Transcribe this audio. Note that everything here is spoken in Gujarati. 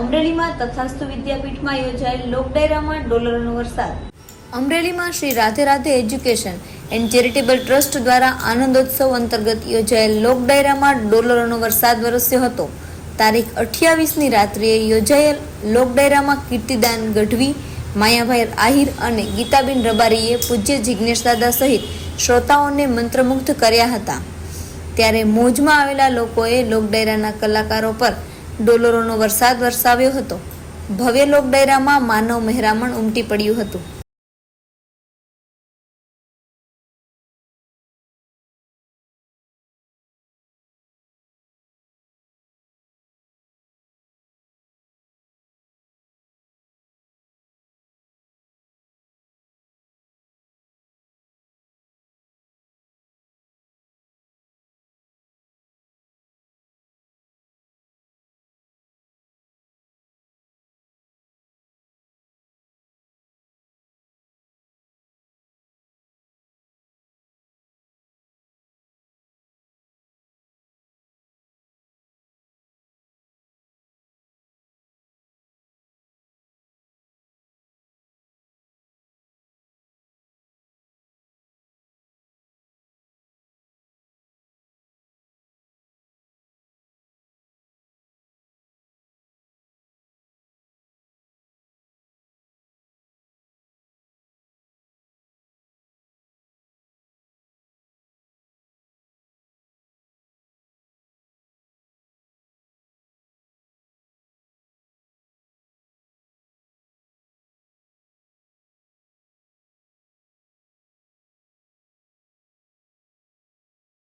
અમરેલીમાં તથાસ્તુ વિદ્યાપીઠમાં યોજાયેલ લોકડાયરામાં ડોલરનો વરસાદ. અમરેલીમાં Shri Radhe Radhe education and charitable trust દ્વારા આનંદોત્સવ અંતર્ગત યોજાયેલ લોકડાયરામાં ડોલરોનો વરસાદ વરસ્યો હતો. તારીખ અઠ્યાવીસની રાત્રિએ યોજાયેલ લોકડાયરામાં કીર્તિદાન ગઢવી, માયાભાઈ આહિર અને ગીતાબેન રબારીએ પૂજ્ય જિજ્ઞેશ દાદા સહિત શ્રોતાઓને મંત્રમુગ્ધ કર્યા હતા. ત્યારે મોજમાં આવેલા લોકોએ લોકડાયરાના કલાકારો પર ડોલરોનો વરસાદ વરસાવ્યો હતો. ભવ્ય લોક ડાયરામાં માનવ મહેરામણ ઉમટી પડ્યું હતું.